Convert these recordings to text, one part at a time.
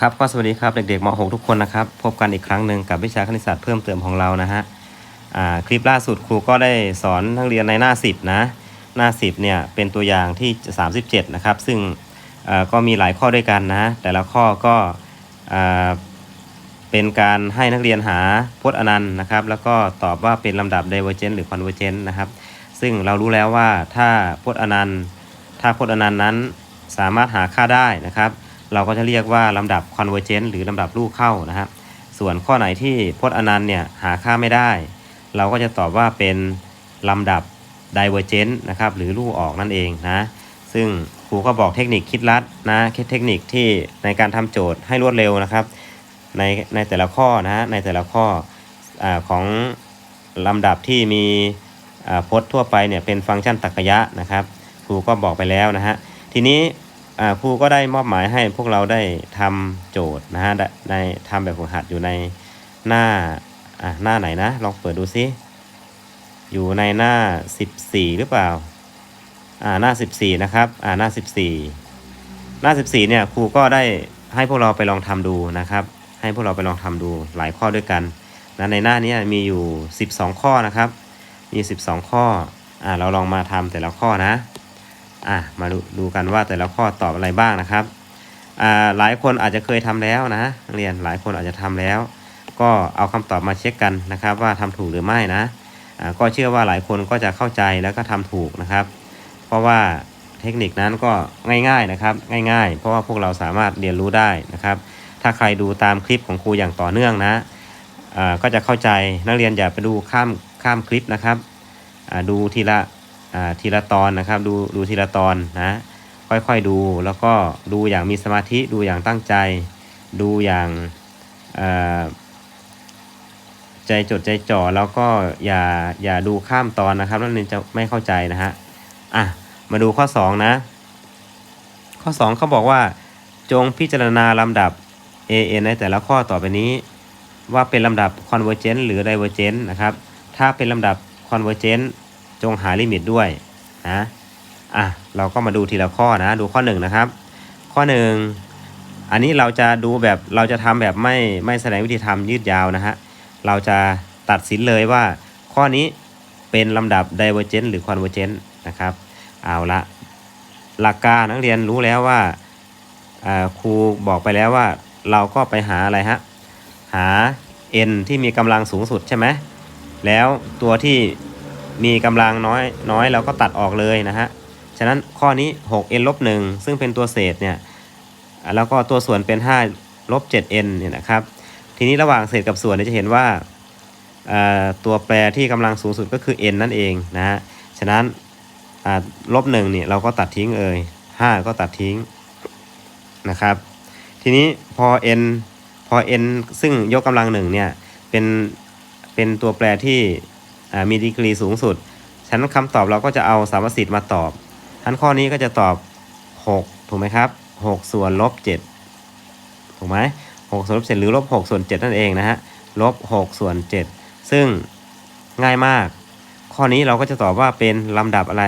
ครับก็สวัสดีครับเด็กๆม .6 ทุกคนนะครับ พบกันอีกครั้งหนึ่งกับวิชาคณิตศาสตร์เพิ่มเติมของเรานะฮะคลิปล่าสุดครูก็ได้สอนนักเรียนในหน้า 10 นะ หน้า 10 เนี่ยเป็นตัวอย่างที่ 37 นะครับ ซึ่งก็มีหลายข้อด้วยกันนะ แต่ละข้อก็อ่าเป็นการให้นักเรียนหาพจน์อนันต์นะครับ แล้วก็ตอบว่าเป็นลำดับ divergent หรือ convergent นะครับ ซึ่งเรารู้แล้วว่าถ้าพจน์อนันต์ ถ้าพจน์อนันต์นั้นสามารถหาค่าได้นะครับ เราก็จะเรียกว่าลำดับ convergent หรือลำดับลูกเข้านะครับ ส่วนข้อไหนที่พจน์อนันต์เนี่ยหาค่าไม่ได้ เราก็จะตอบว่าเป็นลำดับ divergent นะครับหรือลูกออกนั่นเองนะ ซึ่งครูก็บอกเทคนิคคิดลัดนะเทคนิคที่ในการทำโจทย์ให้รวดเร็วนะครับ ในในแต่ละข้อนะในแต่ละข้ออของลำดับที่มีพจน์ทั่วไปเนี่ยเป็นฟังก์ชันตรรกะนะครับครูก็บอกไปแล้วนะฮะทีนี้ ครูก็ได้มอบหมายให้พวกเราได้ทำโจทย์นะฮะในทำแบบฝึกหัดอยู่ในหน้าอ่าหน้าไหนนะ ลองเปิดดูซิอยู่ในหน้า 14 หรือเปล่าอ่าหน้า 14 นะครับอ่าหน้า 14 หน้า 14 เนี่ยครูก็ได้ให้พวกเราไปลองทำดูนะครับ ให้พวกเราไปลองทำดูหลายข้อด้วยกันนะในหน้านี้มีอยู่ 12 ข้อนะครับ มี 12 ข้ออ่าเราลองมาทำแต่ละข้อนะ อะมาดูดูกันว่าแต่ละข้อตอบอะไรบ้างนะครับอ่าหลายคนอาจจะเคยทำแล้วนะเรียนหลายคนอาจจะทำแล้ว ก็เอาคำตอบมาเช็คกันนะครับ ว่าทำถูกหรือไม่นะอ่าก็เชื่อว่าหลายคนก็จะเข้าใจแล้วก็ทำถูกนะครับ เพราะว่าเทคนิคนั้นก็ง่ายๆนะครับ ง่ายๆ เพราะว่าพวกเราสามารถเรียนรู้ได้นะครับ ถ้าใครดูตามคลิปของครูอย่างต่อเนื่องนะอ่าก็จะเข้าใจนักเรียนอย่าไปดูข้ามข้ามคลิปนะครับอ่าดูทีละ ทีละตอนนะครับดูดูทีละตอนนะค่อยๆดูแล้วก็ดูอย่างมีสมาธิดูอย่างตั้งใจ ดูอย่างาใจจดใจจ่อแล้วก็อย่าอย่าดูข้ามตอนนะครับนักเรียนจะไม่เข้าใจนะฮะอะมาดูข้อ 2 นะ ข้อ 2เขาบอกว่า จงพิจารณาลำดับ a n ในแต่ละข้อต่อไปนี้ ว่าเป็นลำดับ convergent หรือ divergent นะครับ ถ้าเป็นลำดับ convergent จงหาลิมิตด้วยนะอะเราก็มาดูทีละข้อนะดูข้อ1นนะครับ ข้อ 1 อันนี้เราจะดูแบบเราจะทำแบบไม่ไม่แสดงวิธีทำยืดยาวนะฮะเราจะตัดสินเลยว่าข้อนี้เป็นลำดับ divergent หรือ convergent นะครับ เอาละหลักการนักเรียนรู้แล้วว่าอ่าครูบอกไปแล้วว่าเราก็ไปหาอะไรฮะ หา n ที่มีกำลังสูงสุดใช่ไหมแล้วตัวที่ มีกำลังน้อยน้อยเราก็ตัดออกเลยนะฮะ ฉะนั้นข้อนี้ 6n ลบ1ซึ่งเป็นตัวเศษเนี่ยแล้วก็ตัวส่วนเป็น5ลบ 7n เนี่ยนะครับ ทีนี้ระหว่างเศษกับส่วนเนี่ยจะเห็นว่าตัวแปรที่กำลังสูงสุดก็คือ n นั่นเองนะฮะ ฉะนั้นอ่าลบ1เนี่ยเราก็ตัดทิ้งเอ่ย5 ก็ตัดทิ้งนะครับ ทีนี้พอ n พอ n ซึ่งยกกำลังหนึ่งเนี่ยเป็นเป็นตัวแปรที่ มีดีกรีสูงสุด ฉะนั้นคำตอบเราก็จะเอาสามสิทธิ์มาตอบทั้นข้อนี้ก็จะตอบ 6 ถูกไหมครับ 6 ส่วนลบ 7 ถูกไหม6ส่วนลบ7หรือลบ6ส่วน 7 นั่นเองนะฮะ ลบ 6 ส่วน 7 ซึ่งง่ายมาก ข้อนี้เราก็จะตอบว่าเป็นลำดับอะไร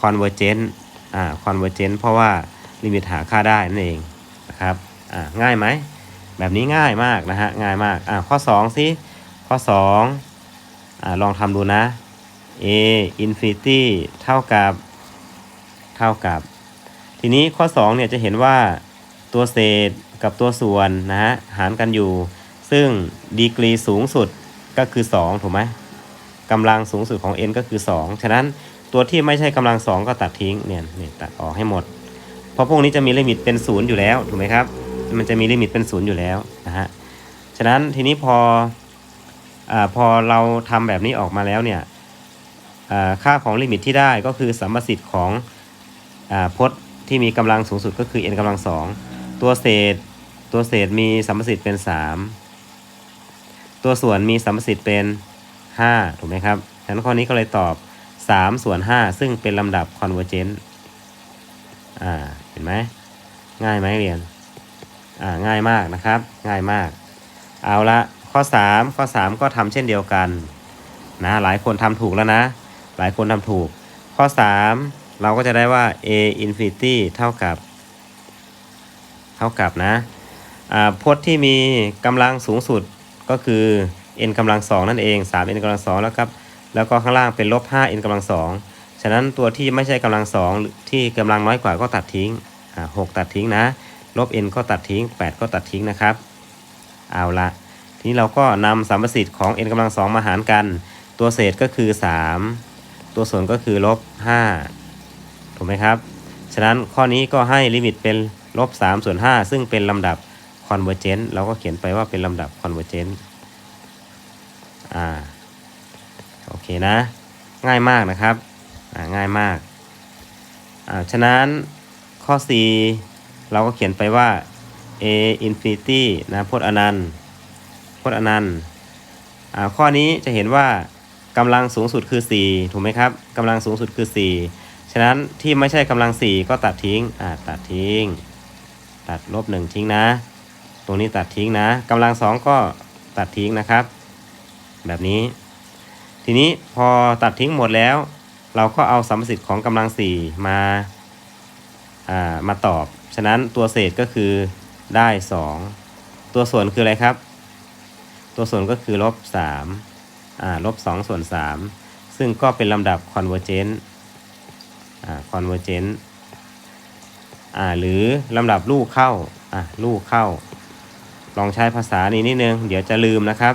convergent อ่า convergent เพราะว่าลิมิตหาค่าได้นั่นเองนะครับ อ่า ง่ายไหม แบบนี้ง่ายมากนะฮะ ง่ายมาก อ่าข้อ 2 สิ ข้อ 2 อลองทำดูนะ a infinity เท่ากับ เท่ากับ ทีนี้ข้อ2เนี่ยจะเห็นว่าตัวเศษกับตัวส่วนนะฮะหารกันอยู่ ซึ่งดีกรีสูงสุดก็คือ 2 ถูกไหมกำลังสูงสุดของ n ก็คือ 2 ฉะนั้นตัวที่ไม่ใช่กำลัง 2 ก็ตัดทิ้งเนี่ยเนี่ยตัดออกให้หมด เพราะพวกนี้จะมีลิมิตเป็นศูนย์อยู่แล้วถูกไหมครับ มันจะมีลิมิตเป็นศูนย์อยู่แล้วนะฮะ ฉะนั้นทีนี้พอ อพอเราทำแบบนี้ออกมาแล้วเนี่ยค่าของลิมิตที่ได้ก็คือสัมประสิทธิ์ของอพจน์ที่มีกำลังสูงสุดก็คือ n กำลังสองตัวเศษตัวเศษมีสัมประสิทธิ์เป็น 3 ตัวส่วนมีสัมประสิทธิ์เป็น 5 ถูกไหมครับฉะนั้นข้อนี้ก็เลยตอบ 3 ส่วน 5 ซึ่งเป็นลำดับ convergent อ่า เห็นไหม ง่ายไหมเรียน อ่า ง่ายมากนะครับ ง่ายมาก เอาละ ข้อ 3 ข้อ 3 ก็ทำเช่นเดียวกันนะหลายคนทำถูกแล้วนะ หลายคนทำถูก ข้อ 3 เราก็จะได้ว่า a infinity เท่ากับ เท่ากับนะอ่าพจน์ที่มีกำลังสูงสุดก็คือ n กำลังสองนั่นเอง 3 n กำลังสองแล้วครับแล้วก็ข้างล่างเป็นลบ 5 n กำลังสองฉะนั้นตัวที่ไม่ใช่กำลังสองที่กำลังน้อยกว่าก็ตัดทิ้งหกตัดทิ้งนะ ลบ n ก็ตัดทิ้ง 8 ก็ตัดทิ้งนะครับ เอาละ ทีนี้เราก็นำสามประสิทธิ์ของ n กำลังสองมาหารกัน ตัวเศษก็คือ 3 ตัวส่วนก็คือลบ5ถูกไหมครับ ฉะนั้นข้อนี้ก็ให้ลิมิตเป็นลบ3ส่วน5ซึ่งเป็นลำดับ convergent เราก็เขียนไปว่าเป็นลำดับ convergent อ่าโอเคนะ ง่ายมากนะครับ อ่าง่ายมากอ่าฉะนั้นข้อ C เราก็เขียนไปว่า a infinity นะพจน์อนันต์ พจน์อนันต์ข้อนี้จะเห็นว่ากำลังสูงสุดคือ 4 ถูกไหมครับกำลังสูงสุดคือ 4 ฉะนั้นที่ไม่ใช่กำลัง 4 ก็ตัดทิ้งตัดทิ้ง ตัดลบ1ทิ้งนะ ตรงนี้ตัดทิ้งนะกำลัง 2 ก็ตัดทิ้งนะครับ แบบนี้ ทีนี้พอตัดทิ้งหมดแล้ว เราก็เอาสัมประสิทธิ์ของกำลัง 4 มาอ่ามาตอบ ฉะนั้นตัวเศษก็คือได้ 2 ตัวส่วนคืออะไรครับ ตัวส่วนก็คือลบ3อ่าลบ2ส่วน 3 ซึ่งก็เป็นลำดับ convergent อ่า convergent อ่าหรือลำดับลูกเข้าอะลูกเข้า ลองใช้ภาษานี้นิดนึง เดี๋ยวจะลืมนะครับ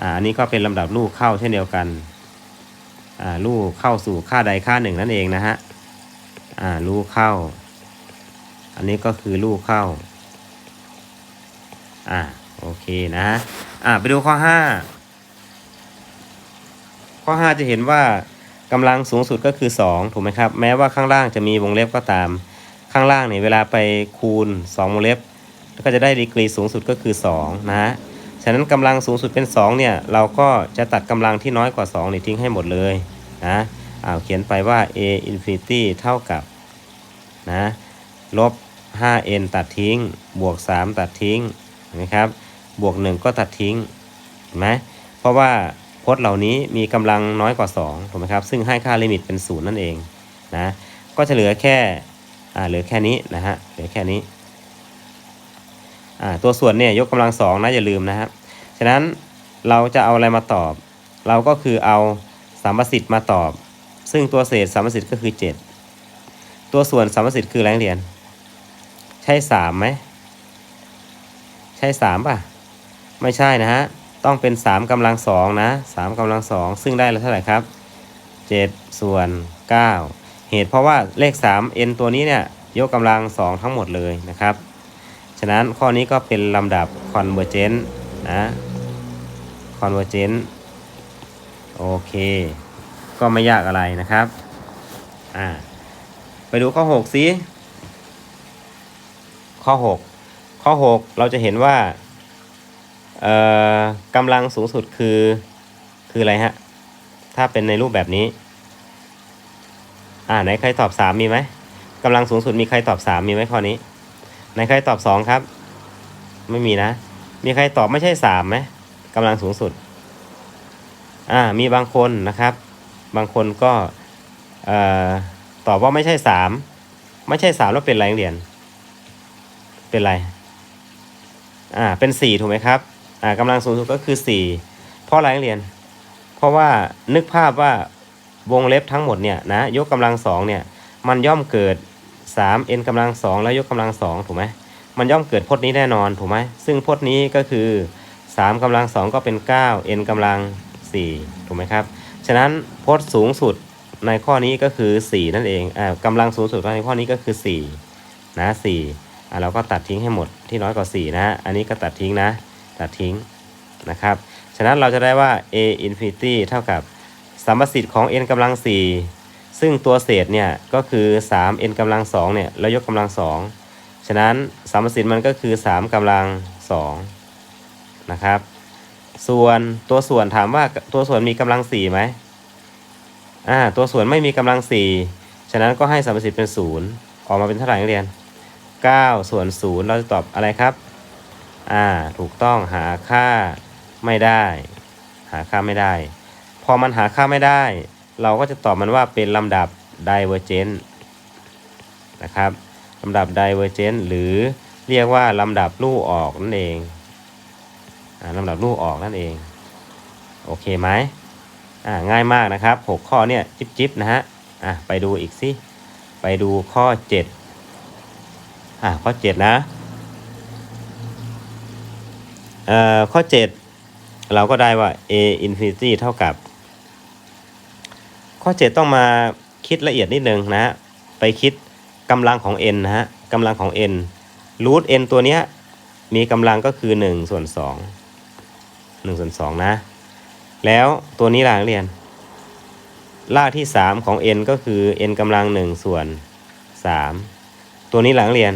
อ่าอันนี้ก็เป็นลำดับลูกเข้าเช่นเดียวกันอ่าลูกเข้าสู่ค่าใดค่าหนึ่งนั่นเองนะฮะอ่าลูกเข้า อันนี้ก็คือลูกเข้าอ่า โอเคนะอ่าไปดูข้อ5ข้อ5จะเห็นว่ากำลังสูงสุดก็คือ 2 ถูกไหมครับ แม้ว่าข้างล่างจะมีวงเล็บก็ตาม ข้างล่างเนี่ยเวลาไปคูณ 2 วงเล็บ ก็จะได้ดีกรีสูงสุดก็คือ 2 นะฮะฉะนั้นกำลังสูงสุดเป็น 2 เนี่ย เราก็จะตัดกำลังที่น้อยกว่า2นี่ทิ้งให้หมดเลยนะอ่าเขียนไปว่า a infinity เท่ากับนะลบ 5n ตัดทิ้ง บวก 3 ตัดทิ้งเห็นไหมครับ บวก 1 ก็ตัดทิ้งเห็นไหมเพราะว่าพจน์เหล่านี้มีกำลังน้อยกว่า2ถูกไหมครับซึ่งให้ค่าลิมิตเป็น 0 นั่นเองนะก็จะเหลือแค่อ่าเหลือแค่นี้นะฮะเหลือแค่นี้อ่าตัวส่วนเนี่ยยกกำลังสองนะอย่าลืมนะครับฉะนั้นเราจะเอาอะไรมาตอบ เราก็คือเอาสามประสิทธิ์มาตอบ ซึ่งตัวเศษสามประสิทธิ์ก็คือ 7 ตัวส่วนสามประสิทธิ์คือแรงเรียน ใช่สามไหมใช่สามป่ะ ไม่ใช่นะฮะ ต้องเป็น 3กำลังสองนะ3กำลังสองซึ่งได้แล้วเท่าไหร่ครับ 7 ส่วน 9 เหตุเพราะว่าเลข 3 n ตัวนี้เนี่ยยกกำลังสองทั้งหมดเลยนะครับ ฉะนั้นข้อนี้ก็เป็นลำดับ convergent นะ convergent โอเค ก็ไม่ยากอะไรนะครับอ่าไปดูข้อ 6 สิ ข้อ 6 ข้อ 6 เราจะเห็นว่า กำลังสูงสุดคือคืออะไรฮะ ถ้าเป็นในรูปแบบนี้ อ่าไหนใครตอบ3มีไหมกำลังสูงสุดมีใครตอบ3มีไหมข้อนี้ไหนใครตอบสองครับ ไม่มีนะ มีใครตอบไม่ใช่สามไหมกำลังสูงสุด อ่ามีบางคนนะครับ บางคนก็เอ่อตอบว่าไม่ใช่สามไม่ใช่สามแล้วเป็นอะไรนักเรียน เป็นไรอ่าเป็นสี่ถูกไหมครับ อ่ากำลังสูงสุดก็คือสี่เพราะอะไรนักเรียน เพราะว่านึกภาพว่าวงเล็บทั้งหมดเนี่ยนะยกกำลังสองเนี่ยมันย่อมเกิด 3 n กำลังสองแล้วยกกำลังสองถูกไหมมันย่อมเกิดพจน์นี้แน่นอนถูกไหมซึ่งพจน์นี้ก็คือ 3กำลังสองก็เป็น 9 n กำลัง4ถูกไหมครับฉะนั้นพจน์สูงสุดในข้อนี้ก็คือ 4 นั่นเองอ่ากำลังสูงสุดในข้อนี้ก็คือ 4 นะ4อ่าเราก็ตัดทิ้งให้หมดที่น้อยกว่า 4 นะ อันนี้ก็ตัดทิ้งนะ ตัดทิ้งนะครับ ฉะนั้นเราจะได้ว่า a infinity เท่ากับสัมประสิทธิ์ของ n กำลัง 4 ซึ่งตัวเศษเนี่ยก็คือ 3 n กำลัง2เนี่ยแล้วยกกำลัง 2 ฉะนั้นสมสิทธิ์มันก็คือ 3กำลัง2นะครับ ส่วนตัวส่วนถามว่าตัวส่วนมีกำลัง4ไหมอ่าตัวส่วนไม่มีกำลัง 4 ฉะนั้นก็ให้สมสิทธิ์เป็น 0 ออกมาเป็นเท่าไหร่นักเรียน 9 ส่วน 0 เราจะตอบอะไรครับ อ่าถูกต้องหาค่าไม่ได้ หาค่าไม่ได้ พอมันหาค่าไม่ได้ เราก็จะตอบมันว่าเป็นลำดับ divergent นะครับลำดับ divergent หรือเรียกว่าลำดับลู่ออกนั่นเองอลำดับลู่ออกนั่นเอง โอเคไหมอ่าง่ายมากนะครับ 6 ข้อเนี่ยจิบจิบนะฮะอะไปดูอีกสิ ไปดูข้อ 7อ่าข้อ 7 นะ ข้อ 7 เราก็ได้ว่า a infinity เท่ากับ ข้อ 7 ต้องมาคิดละเอียดนิดนึงนะฮะ ไปคิดกำลังของ n นะฮะกำลังของ n รูท n ตัวเนี้ยมีกำลังก็คือ 1 ส่วน 2 1 ส่วน 2 นะ แล้วตัวนี้ล่ะนักเรียน รากที่ 3 ของ n ก็คือ n กำลัง 1 ส่วน 3 ตัวนี้หลังเรียน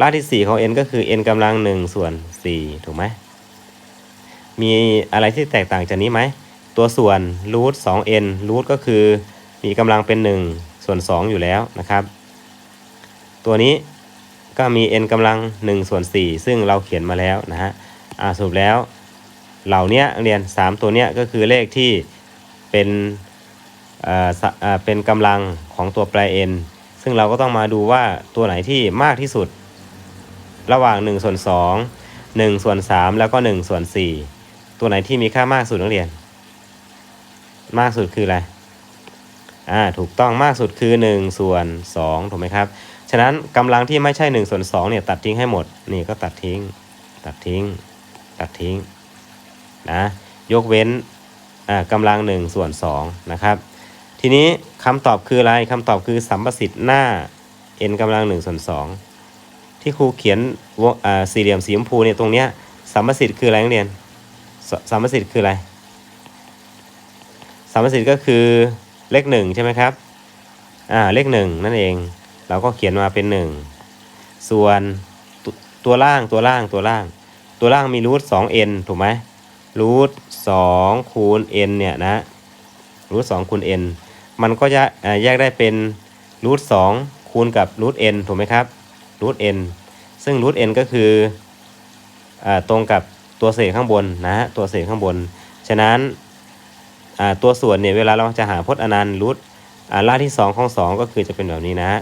รากที่ 4 ของ n ก็คือ n กำลัง 1 ส่วน 4 ถูกไหม มีอะไรที่แตกต่างจากนี้ไหม ตัวส่วนรูท 2n รูทก็คือมีกำลังเป็น 1 ส่วน 2 อยู่แล้วนะครับ ตัวนี้ก็มี n กำลัง 1 ส่วน 4 ซึ่งเราเขียนมาแล้วนะฮะอ่าสรุปแล้ว เหล่านี้เรียน 3 ตัวเนี้ยก็คือเลขที่เป็นเอ่อสะเอ่อเป็นกำลังของตัวแปร n ซึ่งเราก็ต้องมาดูว่าตัวไหนที่มากที่สุด ระหว่าง1ส่วน2 1ส่วน3แล้วก็1ส่วน4ตัวไหนที่มีค่ามากสุดนักเรียน มากสุดคืออะไรอ่าถูกต้องมากสุดคือ1ส่วน2ถูกไหมครับฉะนั้นกำลังที่ไม่ใช่1ส่วน2เนี่ยตัดทิ้งให้หมดนี่ก็ตัดทิ้ง ตัดทิ้ง ตัดทิ้งนะยกเว้นอ่ากำลัง1ส่วน2นะครับทีนี้คำตอบคืออะไรคำตอบคือสัมประสิทธิ์หน้า n กำลัง1ส่วน2 ที่ครูเขียนวงสี่เหลี่ยมสีชมพูเนี่ยตรงเนี้ยสัมประสิทธิ์คืออะไรนักเรียนสสัมประสิทธิ์คืออะไรสัมประสิทธิ์ก็คือเลขหนึ่งใช่ไหมครับอ่าเลขหนึ่งนั่นเอง เราก็เขียนมาเป็นหนึ่งส่วนตตัวล่างตัวล่างตัวล่าง ตัวล่างมีรูทสองเอ็นถูกไหมรูทสองคูณ n เนี่ยนะรูทสองคูณ n มันก็จะแยกได้เป็นรูทสองคูณกับรูท n ถูกไหมครับ รูท n ซึ่งรูท n ก็คืออตรงกับตัวเศษข้างบนนะฮะตัวเศษข้างบน ฉะนั้นตัวส่วนเนี่ยเวลาเราจะหาพจน์อนันต์รูทอ่ารากที่ 2 ของ 2 ก็คือจะเป็นแบบนี้นะฮะ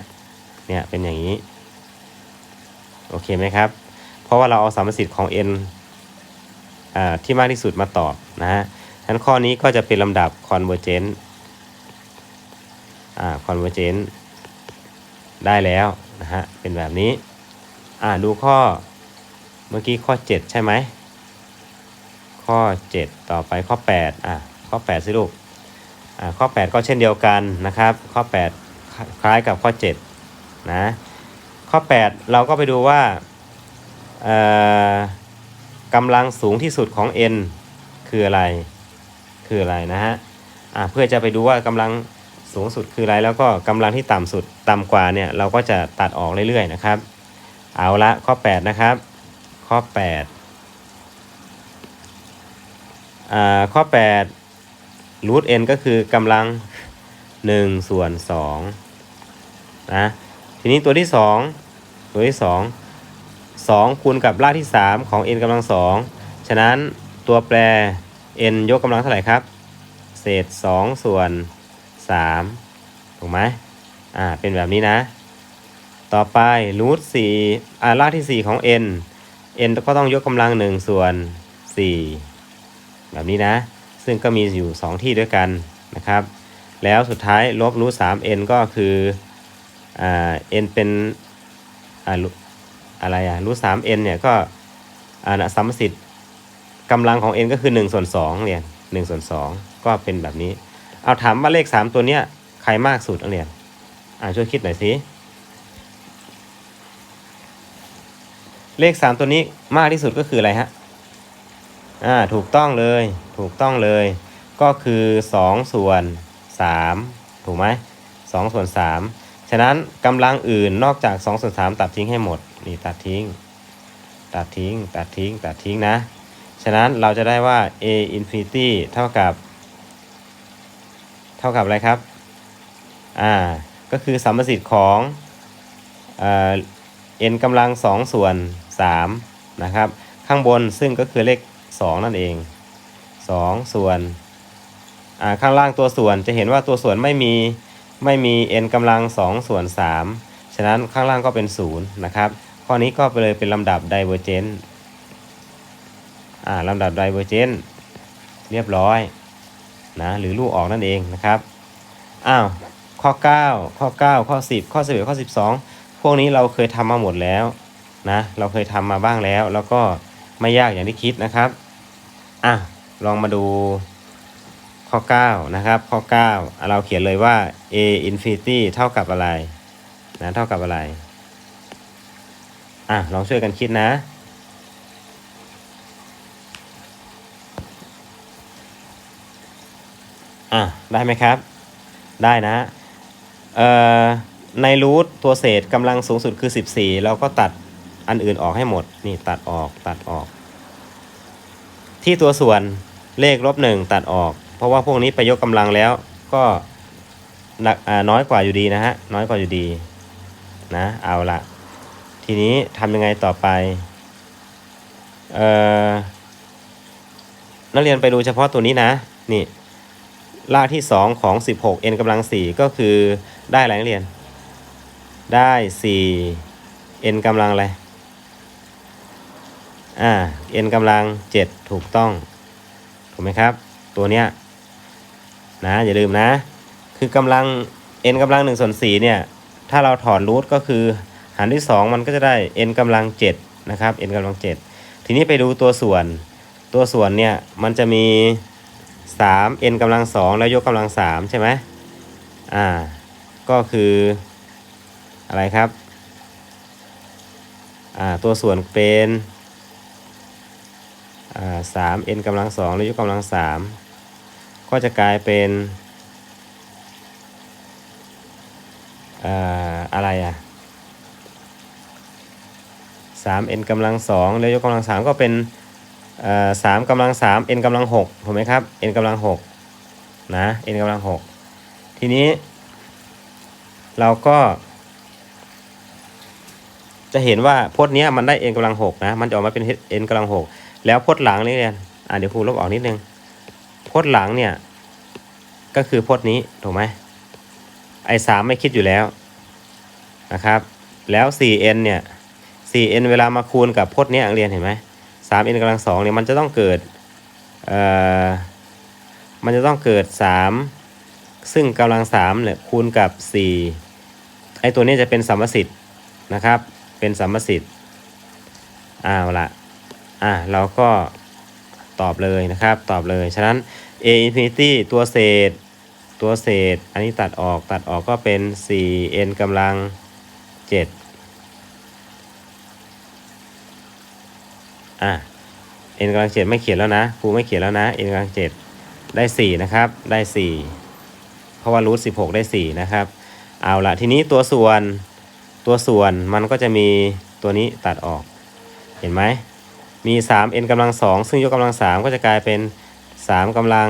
เนี่ยเป็นอย่างนี้ โอเคไหมครับ เพราะว่าเราเอาสามสิทธิ์ของ n อที่มากที่สุดมาตอบนะฮะฉะนั้นข้อนี้ก็จะเป็นลำดับ convergent อ่า convergent ได้แล้ว นะฮะเป็นแบบนี้ อ่าดูข้อเมื่อกี้ข้อ 7 ใช่ไหมข้อ 7 ต่อไปข้อ 8 อะข้อ 8 สิลูกอ่าข้อ 8 ก็เช่นเดียวกันนะครับ ข้อ 8 คล้ายกับข้อ 7 นะ ข้อ 8 เราก็ไปดูว่าเอ่อกำลังสูงที่สุดของ n คืออะไร คืออะไรนะฮะ อ่าเพื่อจะไปดูว่ากำลัง สูงสุดคือไรแล้วก็กำลังที่ต่ำสุดต่ำกว่าเนี่ยเราก็จะตัดออกเรื่อยๆนะครับ เอาละข้อ 8 นะครับ ข้อ8อ่าข้อ8รูท n ก็คือกำลัง 1 ส่วน2นะทีนี้ตัวที่ 2 ตัวที่ 2 2 คูณกับรากที่ 3 ของ n กำลัง 2 ฉะนั้นตัวแปร n ยกกำลังเท่าไหร่ครับ เศษ 2 ส่วน 3ถูกไหมอ่าเป็นแบบนี้นะ ต่อไปรูท4อ่ารากที่ 4 ของ n n ก็ต้องยกกำลัง 1 ส่วน 4 แบบนี้นะ ซึ่งก็มีอยู่ 2 ที่ด้วยกันนะครับ แล้วสุดท้ายลบรูท3 n ก็คืออ่า n เป็นอ่าอะไรอะรูท3 n เนี่ยก็อ่านะสัมสิทธิ์กำลังของ n ก็คือ1ส่วน2เรียน1ส่วน2ก็เป็นแบบนี้ เอาถามว่าเลข3ตัวเนี้ยใครมากสุดนักเรียนอ่าช่วยคิดหน่อยสิเลข3ตัวนี้มากที่สุดก็คืออะไรฮะอ่าถูกต้องเลยถูกต้องเลย ก็คือ2ส่วน3ถูกไหม2ส่วน3ฉะนั้นกำลังอื่นนอกจาก2ส่วน3ตัดทิ้งให้หมดนี่ตัดทิ้ง ตัดทิ้ง ตัดทิ้ง ตัดทิ้งนะ ฉะนั้นเราจะได้ว่า a infinity เท่ากับ เท่ากับอะไรครับ อ่า ก็คือสัมประสิทธิ์ของเอ่อ n กำลัง2ส่วน3นะครับ ข้างบนซึ่งก็คือเลข2นั่นเอง2ส่วน อ่า ข้างล่างตัวส่วนจะเห็นว่าตัวส่วนไม่มีไม่มี n กำลัง2ส่วน3ฉะนั้นข้างล่างก็เป็น0นะครับ ข้อนี้ก็ไปเลยเป็นลำดับ divergent อ่าลำดับ divergent เรียบร้อย นะหรือลูกออกนั่นเองนะครับอ้าวข้อ 9 ข้อ 9 ข้อ 10 ข้อ11ข้อ 12 พวกนี้เราเคยทำมาหมดแล้วนะเราเคยทำมาบ้างแล้ว แล้วก็ไม่ยากอย่างที่คิดนะครับอะลองมาดูข้อ 9 นะครับ ข้อ 9 เราเขียนเลยว่า a infinity เท่ากับอะไรนะเท่ากับอะไรอะลองช่วยกันคิดนะ อะได้ไหมครับ ได้นะเอ่อในรูทตัวเศษกำลังสูงสุดคือ 14 เราก็ตัดอันอื่นออกให้หมด นี่ตัดออกตัดออก ที่ตัวส่วนเลขลบหนึ่งตัดออก เพราะว่าพวกนี้ไปยกกำลังแล้วก็หนักน้อยกว่าอยู่ดีนะฮะ น้อยกว่าอยู่ดีนะ เอาละทีนี้ทำยังไงต่อไป เอ่อ นักเรียนไปดูเฉพาะตัวนี้นะ นี่ รากที่ 2 ของ 16 n กำลัง 4 ก็คือได้อะไรนักเรียน ได้ 4 n กำลังอะไร อ่า n กำลัง 7 ถูกต้อง ถูกไหมครับ ตัวเนี้ยนะอย่าลืมนะ คือกำลัง n กำลัง1ส่วน4เนี่ย ถ้าเราถอดรูทก็คือหารที่2มันก็จะได้ n กำลัง 7 นะครับ n กำลัง 7 ทีนี้ไปดูตัวส่วน ตัวส่วนเนี่ยมันจะมี 3 n กำลัง2แล้วยกกำลัง3ใช่ไหมอ่า ก็คืออะไรครับ อ่า ตัวส่วนเป็นอ่า3 n กำลัง2แล้วยกกำลัง3ก็จะกลายเป็นอ่าอะไรอะ3 n กำลัง2แล้วยกกำลัง3ก็เป็น เอ่อ3กำลัง3 n กำลัง6ถูกไหมครับ n กำลัง6นะ n กำลัง6ทีนี้ เราก็ จะเห็นว่าพจน์นี้มันได้ n กำลัง6นะ มันจะออกมาเป็น n กำลัง6แล้วพจน์หลังนี่เรียอ่าเดี๋ยวครูลบออกนิดนึงพจน์หลังเนี่ย ก็คือพจน์นี้ถูกไหมไอ้สามไม่คิดอยู่แล้วนะครับ แล้ว 4n เนี่ย 4n เวลามาคูณกับพจน์นี้ยนักเรียนเห็นไหม 3n กำลังสองเนี่ยมันจะต้องเกิดเอ่อมันจะต้องเกิด 3 ซึ่งกำลัง3เนี่ยคูณกับ 4 ไอตัวนี้จะเป็นสัมมสิทธิ์นะครับ เป็นสัมมสิทธิ์อ้าวละอ่าเราก็ตอบเลยนะครับ ตอบเลย ฉะนั้น a infinity ตัวเศษ ตัวเศษ อันนี้ตัดออกตัดออกก็เป็น 4n กำลัง 7 อะ n กำลัง7ไม่เขียนแล้วนะครูไม่เขียนแล้วนะ n กำลัง7ได้4นะครับได้4เพราะว่ารูท16ได้4นะครับ เอาละทีนี้ตัวส่วนตัวส่วนมันก็จะมีตัวนี้ตัดออก เห็นไหมมี3 n กำลัง 2 ซึ่งยกกำลัง 3 ก็จะกลายเป็น 3กำลัง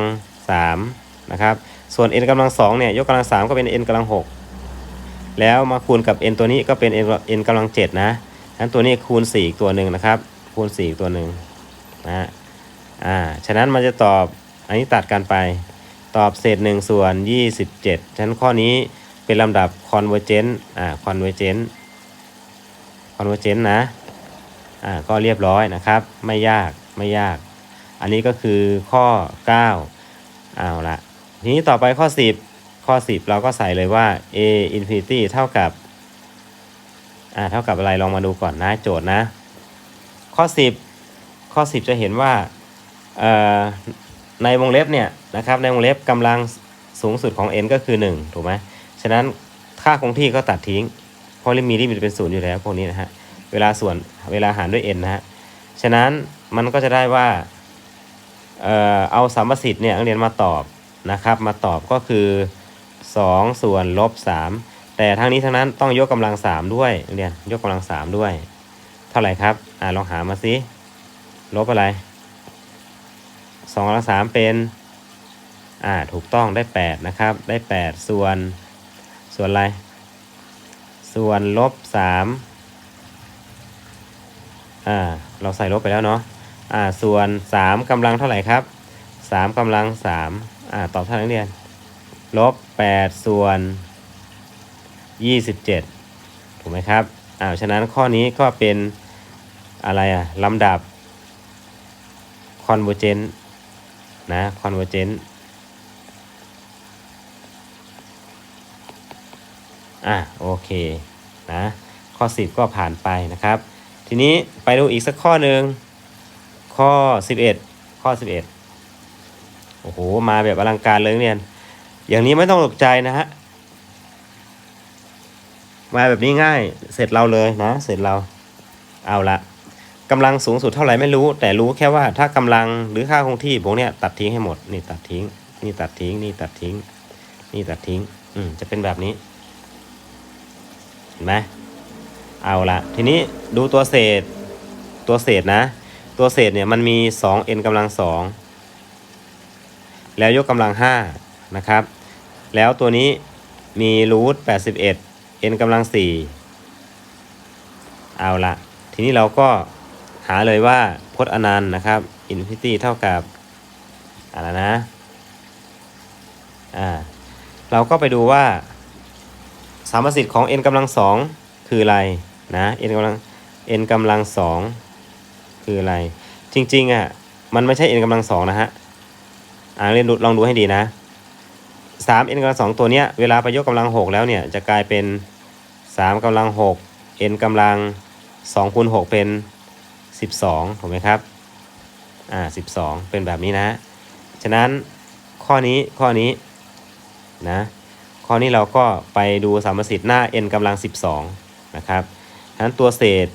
3นะครับ ส่วน n กำลัง2เนี่ยยกกำลัง 3 ก็เป็น n กำลัง 6 แล้วมาคูณกับ n ตัวนี้ก็เป็น n n กำลัง7นะงั้นตัวนี้คูณ 4 อีกตัวหนึ่งนะครับ คูณ4อีกตัวหนึ่งนะฮะอ่าฉะนั้นมันจะตอบอันนี้ตัดกันไป ตอบเศษ1ส่วน 27 ฉะนั้นข้อนี้เป็นลำดับ convergent อ่า convergent convergent นะอ่าก็เรียบร้อยนะครับ ไม่ยากไม่ยาก อันนี้ก็คือข้อ 9เอาละทีนี้ต่อไปข้อ 10 ข้อ 10 เราก็ใส่เลยว่า a infinity เท่ากับอ่าเท่ากับอะไรลองมาดูก่อนนะโจทย์นะ ข้อ 10 ข้อ 10 จะเห็นว่าในวงเล็บเนี่ยนะครับในวงเล็บกำลังสูงสุดของ n ก็คือ 1 ถูกไหมฉะนั้นค่าคงที่ก็ตัดทิ้งเพราะมีลิมิตเป็นศูนย์อยู่แล้วพวกนี้นะฮะเวลาส่วนเวลาหารด้วย n นะฮะฉะนั้นมันก็จะได้ว่าเอาสัมประสิทธิ์เนี่ยนักเรียนมาตอบนะครับ มาตอบก็คือ 2 ส่วนลบ 3 แต่ทั้งนี้ทั้งนั้นต้องยกกำลัง 3 ด้วยนักเรียนยกกำลัง 3 ด้วย ท่าไหร่ครับ อ่าลองหามาสิลบอะไร2กำลัง3เป็น อ่าถูกต้องได้8นะครับ ได้8ส่วน ส่วนอะไร ส่วนลบ3อ่าเราใส่ลบไปแล้วเนาะ อ่าส่วน3กำลังเท่าไหร่ครับ3กำลัง3อ่าตอบเท่าไหร่นักเรียนลบ8ส่วน27ถูกไหมครับอ้าฉะนั้นข้อนี้ก็เป็น อะไรอะลำดับ convergent นะ convergent อะโอเคนะข้อ 10 ก็ผ่านไปนะครับ ทีนี้ไปดูอีกสักข้อหนึ่งข้อ 11 ข้อ 11 โอ้โห มาแบบอลังการเลยเรียอย่างนี้ไม่ต้องตกใจนะฮะ มาแบบนี้ง่าย เสร็จเราเลยนะ เสร็จเรา เอาละ กำลังสูงสุดเท่าไหร่ไม่รู้ แต่รู้แค่ว่าถ้ากำลังหรือค่าคงที่พวกเนี้ยตัดทิ้งให้หมดนี่ตัดทิ้ง นี่ตัดทิ้ง นี่ตัดทิ้ง นี่ตัดทิ้ง อืมจะเป็นแบบนี้เห็นไหมเอาละทีนี้ดูตัวเศษ ตัวเศษนะ ตัวเศษเนี่ยมันมี 2 n กำลัง2แล้วยกกำลัง5นะครับ แล้วตัวนี้มีรูท81 n กำลัง4เอาละทีนี้เราก็ หาเลยว่าพจน์อนันต์นะครับอินฟินิตี้เท่ากับอะไรนะอ่าเราก็ไปดูว่าสามสิทธิ์ของ n กำลังสองคืออะไรนะ n กำลัง n กำลังสองคืออะไร จริงๆอะมันไม่ใช่ n กำลังสองนะฮะอ่าเรียนดูลองดูให้ดีนะสาม n กำลังสองตัวเนี้ยเวลาไปยกกำลังหกแล้วเนี่ยจะกลายเป็นสามกำลังหก n กำลังสองคูณหกเป็น สิบสองถูกไหมครับอ่าสิบสองเป็นแบบนี้นะ ฉะนั้นข้อนี้ข้อนี้นะข้อนี้เราก็ไปดูสามสิทธิ์หน้า n กำลัง 12 นะครับฉะนั้นตัวเศษ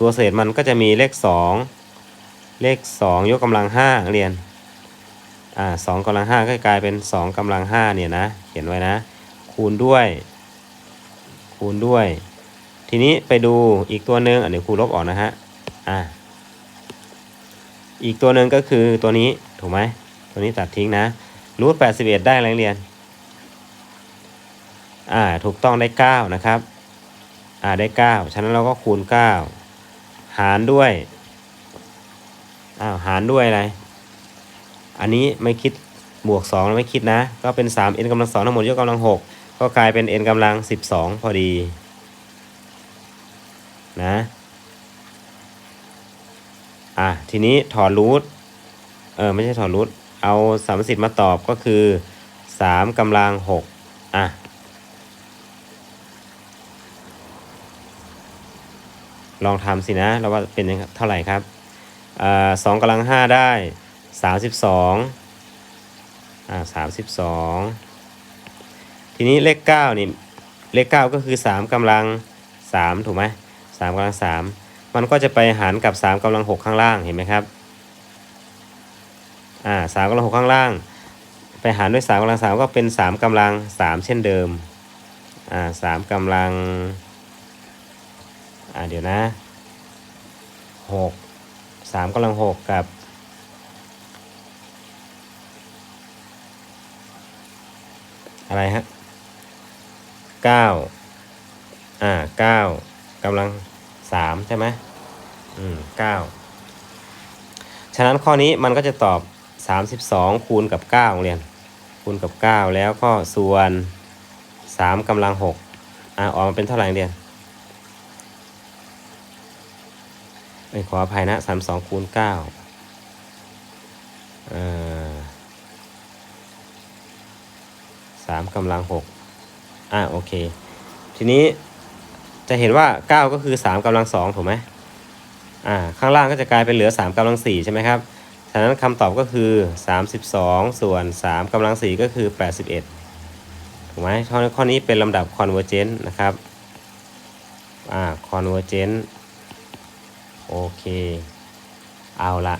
ตัวเศษมันก็จะมีเลข 2 เลข 2 ยกกำลัง5เรียนอ่าสองกำลัง5ก็กลายเป็น 2กำลัง5เนี่ยนะเขียนไว้นะ คูณด้วย คูณด้วย ทีนี้ไปดูอีกตัวหนึ่งอันนี้ครูลบออกนะฮะ อ่าอีกตัวหนึ่งก็คือตัวนี้ถูกไหมตัวนี้ตัดทิ้งนะรูท81ได้อะไรเรียน อ่าถูกต้องได้9นะครับ อ่าได้9ฉะนั้นเราก็คูณ9หารด้วยอ้าวหารด้วยอะไร อันนี้ไม่คิดบวก2แล้วไม่คิดนะ ก็เป็น 3 n กำลัง2ทั้งหมดยกกำลัง 6 ก็กลายเป็น n กำลัง 12 พอดี นะ อะทีนี้ถอดรูทเออไม่ใช่ถอดรูทเอาสามสิทธิ์มาตอบก็คือ3กำลัง6อะลองทำสินะแล้วว่าเป็นยังไงเท่าไหร่ครับสองกำลังห้าได้สามสิบสองอ่าสามสิบสองทีนี้เลขเก้านี่เลขเก้าก็คือสามกำลังสามถูกไหมสามกำลังสาม มันก็จะไปหารกับสามกำลังหกข้างล่างเห็นไหมครับอ่าสามกำลังหกข้างล่าง ไปหารด้วยสามกำลังสามก็เป็นสามกำลังสามเช่นเดิมอ่าสามกำลังอ่าเดี๋ยวนะหกสามกำลังหกกับอะไรฮะเก้าอ่าเก้ากำลังสามใช่ไหม อืมเก้าฉะนั้นข้อนี้มันก็จะตอบสามสิบสองคูณกับเก้าเรียน คูณกับเก้าแล้วก็ส่วนสามกำลังหกอ่าออกมาเป็นเท่าไหร่เรียนเอ้ยขออภัยนะสามสองคูณเก้าเอ่อสามกำลังหกอะโอเค ทีนี้จะเห็นว่าเก้าก็คือสามกำลังสองถูกไหม อ่าข้างล่างก็จะกลายเป็นเหลือสามกำลังสี่ใช่ไหมครับฉะนั้นคำตอบก็คือสามสิบสองส่วนสามกำลังสี่ก็คือแปดสิบเอ็ดถูกไหมข้อข้อนี้เป็นลำดับ convergent นะครับอ่า convergent โอเค เอาละ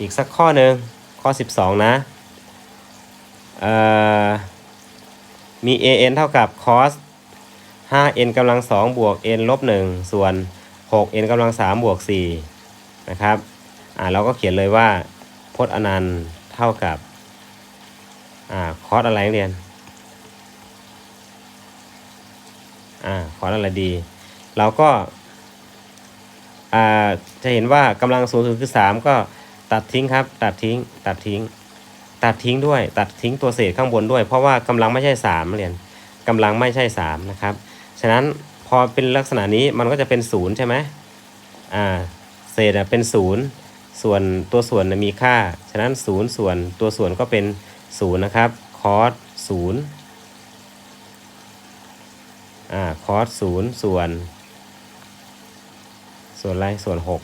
อีกสักข้อหนึ่งข้อ 12 นะเอ่อมี an เท่ากับ cos 5n กำลัง2บวก n ลบ1ส่วน 6n กำลัง3บวก4นะครับอ่าเราก็เขียนเลยว่าพจน์อนันต์เท่ากับอ่า cos อะไรนักเรียนอ่า cos อะไรดี เราก็อ่าจะเห็นว่ากำลังสูงสุดคือ 3 ก็ตัดทิ้งครับ ตัดทิ้ง ตัดทิ้ง ตัดทิ้งด้วย ตัดทิ้งตัวเศษข้างบนด้วย เพราะว่ากำลังไม่ใช่3เรียนกำลังไม่ใช่3นะครับ ฉะนั้น ออเป็นลักษณะนี้มันก็จะเป็นศูนย์ใช่ไหมอ่าเศษเป็นศูนย์ส่วนตัวส่วนมีค่า ฉะนั้นศูนย์ส่วนตัวส่วนก็เป็นศูนย์นะครับคอสศูนย์อ่าคอสศูนย์ส่วน ส่วนอะไรส่วนหก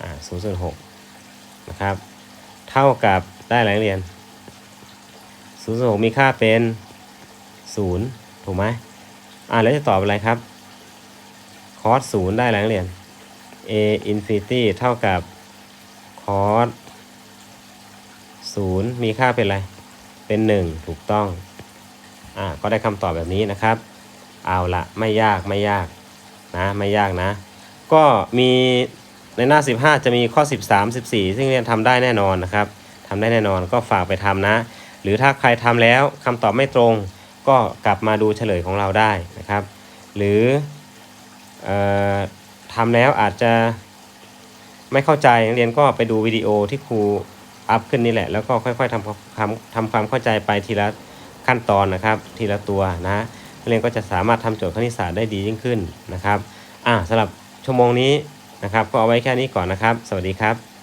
อ่าศูนย์ส่วนหกนะครับ เท่ากับได้อะไรนักเรียนศูนย์ส่วนหกมีค่าเป็นศูนย์ถูกไหม อ่าแล้วจะตอบอะไรครับ คอสศูนย์ได้อะไรนักเรียน a infinity เท่ากับ cos ศูนย์มีค่าเป็นอะไร เป็น 1 ถูกต้อง อ่า ก็ได้คำตอบแบบนี้นะครับ เอาละไม่ยากไม่ยากนะ ไม่ยากนะ ก็มีในหน้า 15 จะมีข้อ 13 14 ซึ่งเรียนทำได้แน่นอนนะครับทำได้แน่นอนก็ฝากไปทำนะ หรือถ้าใครทำแล้วคำตอบไม่ตรง ก็กลับมาดูเฉลยของเราได้นะครับ หรืออทำแล้วอาจจะไม่เข้าใจนักเรียนก็ไปดูวิดีโอที่ครูอัพขึ้นนี่แหละ แล้วก็ค่อยๆทำความทำความเข้าใจไปทีละขั้นตอนนะครับ ทีละตัวนะนักเรียนก็จะสามารถทำโจทย์คณิตศาสตร์ได้ดียิ่งขึ้นนะครับอ่าสำหรับชั่วโมงนี้นะครับ ก็เอาไว้แค่นี้ก่อนนะครับ สวัสดีครับ